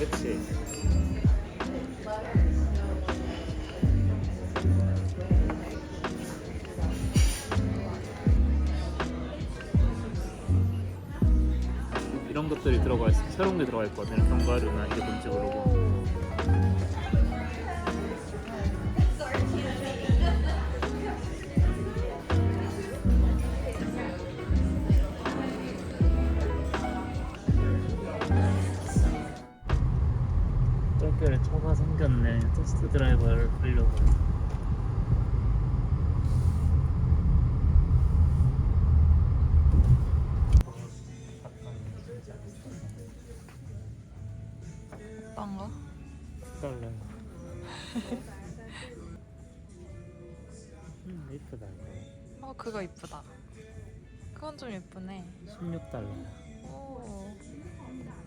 그치? 이런 것들이 들어가 있어 새로운 게 들어가 있거든요 견과류나 이게 뭔지 모르고 똘결에 초가 생겼네. 테스트 드라이버를 하려고. 거? 떨려. 음, 이쁘다 이거. 어 그거 이쁘다. 그건 좀 예쁘네. 16달러. 오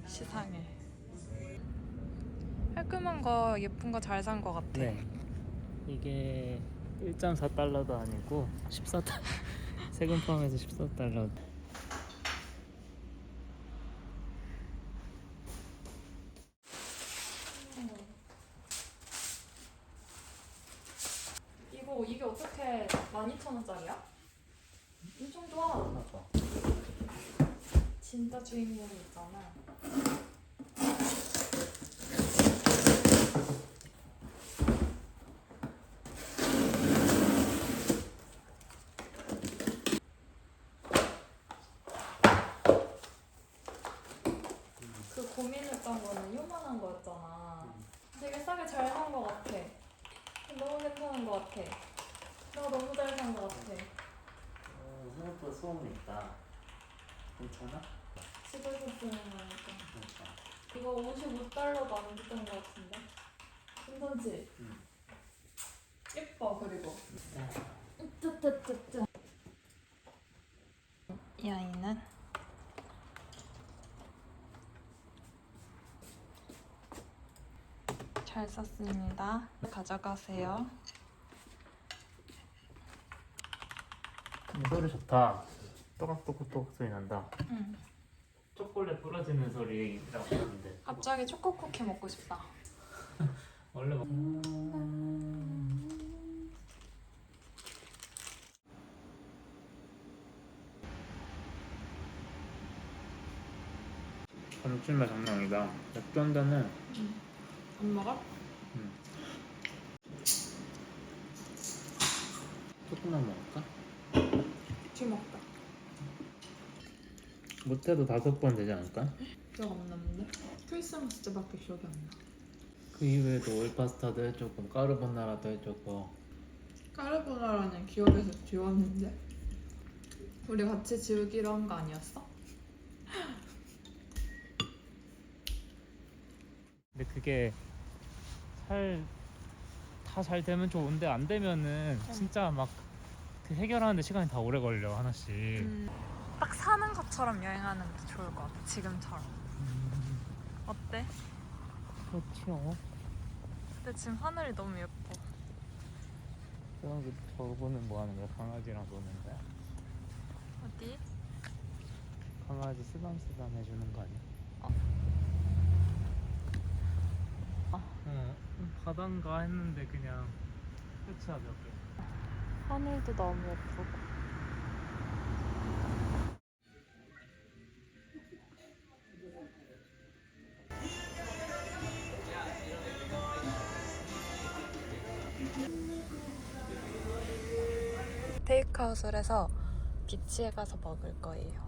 시상해. 깔끔한 거 예쁜 거 잘 산 거 같아. 네. 이게 1.4달러도 아니고 14달러. 세금 포함해서 14달러. 이거 이게 어떻게 12,000원짜리야? 엄청 좋아. 맞아. 진짜 주인공이 있잖아. 고민했던 거는 요만한 거였잖아. 되게 싸게 잘 산 거 같아. 너무 괜찮은 거 같아. 나 너무 잘 산 거 같아. 어, 생각보다 소음이 있다. 괜찮아? 집에서 쓰는 거니까. 괜찮아. 이거 55달러도 안 됐던 것 같은데. 괜찮지? 응. 예뻐 그리고. 뜨뜨뜨뜨. 이 아이는 잘 썼습니다. 가져가세요. 이 소리 좋다. 또각또각또각 소리 난다. 응. 초콜릿 부러지는 소리라고 하는데. 갑자기 초코 쿠키 먹고 싶다. 원래 막. 감칠맛 장난 아니다. 맥주 한 잔은 안 먹어? 음. 조금만 먹을까? 지금 먹다. 못해도 다섯 번 되지 않을까? 기억 안 나는데? 크리스마스 때밖에 기억이 안 나. 그 이외에도 오일 파스타도 해주고 까르보나라도 해주고 까르보나라는 기억에서 지웠는데 우리 같이 지우기로 한 거 아니었어? 근데 그게 잘다잘 되면 좋은데 안 되면은 진짜 막 그 해결하는데 시간이 다 오래 걸려 하나씩. 음, 딱 사는 것처럼 여행하는 게 좋을 것 같아 지금처럼 어때? 그렇죠. 근데 지금 하늘이 너무 예뻐 그럼 저분은 뭐 하는 거야? 강아지랑 노는데? 어디? 강아지 쓰담쓰담 해주는 거 아니야? 어. 어, 바단가 했는데 그냥 끝이야 몇 개. 하늘도 너무 예쁘고 테이크아웃을 해서 비치에 가서 먹을 거예요.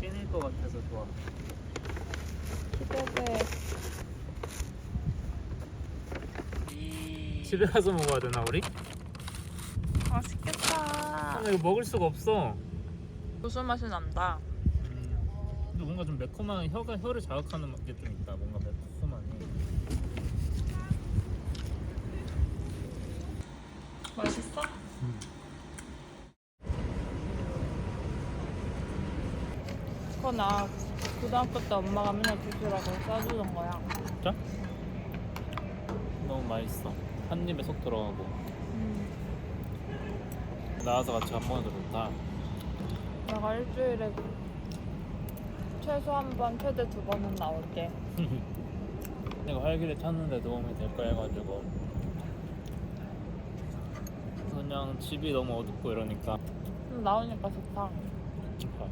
찐일 것 같아서 좋아. 기대돼. 집에 가서 먹어야 되나 우리? 맛있겠다. 아, 이거 먹을 수가 없어. 무슨 맛이 난다. 음, 근데 뭔가 좀 매콤한 혀가 혀를 자극하는 게 좀 있다. 뭔가 매콤하니. 맛있어? 그거 나 고등학교 때 엄마가 맨날 주시라고 싸주던 거야. 진짜? 너무 맛있어. 한 입에 쏙 들어가고. 음, 나와서 같이 밥 먹으니까 좋다. 내가 일주일에 최소 한 번, 최대 두 번은 나올게. 내가 활기를 찾는데 도움이 될 거야 해가지고 그냥 집이 너무 어둡고 이러니까 나오니까 좋다. 좋다.